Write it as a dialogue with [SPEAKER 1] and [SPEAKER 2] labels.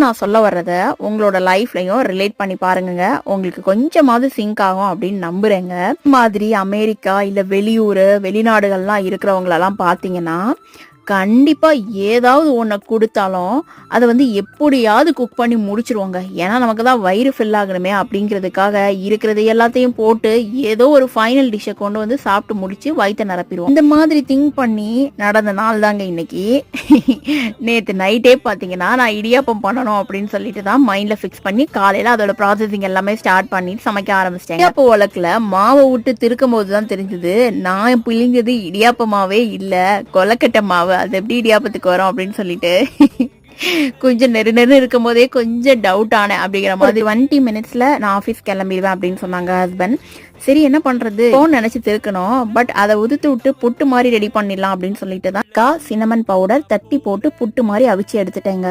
[SPEAKER 1] நான் சொல்ல வர்றத உங்களோட லைஃப்லையும் ரிலேட் பண்ணி பாருங்க உங்களுக்கு கொஞ்சமாவது சிங்க் ஆகும் அப்படின்னு நம்புறேங்க. மாதிரி அமெரிக்கா இல்ல வெளியூர் வெளிநாடுகள்லாம் இருக்கிறவங்களெல்லாம் பார்த்தீங்கன்னா கண்டிப்பா ஏதாவது ஒன்றை கொடுத்தாலும் அதை வந்து எப்படியாவது குக் பண்ணி முடிச்சிருவாங்க. ஏன்னா நமக்கு தான் வயிறு ஃபில் ஆகணுமே அப்படிங்கிறதுக்காக இருக்கிறது எல்லாத்தையும் போட்டு ஏதோ ஒரு ஃபைனல் டிஷ்ஷை கொண்டு வந்து சாப்பிட்டு முடிச்சு வயிற்ற நிரப்பிடுவோம். இந்த மாதிரி திங்க் பண்ணி நடந்த நாள் தாங்க இன்னைக்கு. நேற்று நைட்டே பார்த்தீங்கன்னா நான் இடியாப்பம் பண்ணணும் அப்படின்னு சொல்லிட்டு தான் மைண்டில் ஃபிக்ஸ் பண்ணி காலையில் அதோட ப்ராசஸிங் எல்லாமே ஸ்டார்ட் பண்ணி சமைக்க ஆரம்பிச்சிட்டேன். இடியாப்ப உலக்கில் மாவை விட்டு திருக்கும் போது தான் தெரிஞ்சது நான் பிழிஞ்சது இடியாப்ப மாவே இல்லை கொலக்கட்டை மாவு அது எப்படி இடியாப்பத்துக்கு வரும் அப்படின்னு சொல்லிட்டு கொஞ்சம் நெரு நெரு இருக்கும் போதே கொஞ்சம் டவுட் ஆனேன் அப்படிங்கிற மாதிரி. டுவெண்ட்டி மினிட்ஸ்ல நான் ஆஃபீஸ் கிளம்பிடுவேன் அப்படின்னு சொன்னாங்க ஹஸ்பண்ட் சரி என்ன பண்றது? போன் நினைச்சு திருக்கணும். பட் அதை உதுத்து விட்டு புட்டு மாதிரி ரெடி பண்ணிடலாம் அப்படின்னு சொல்லிட்டு தான். கா சினமன் பவுடர் தட்டி போட்டு புட்டு மாதிரி அவிச்சு எடுத்துட்டேங்க.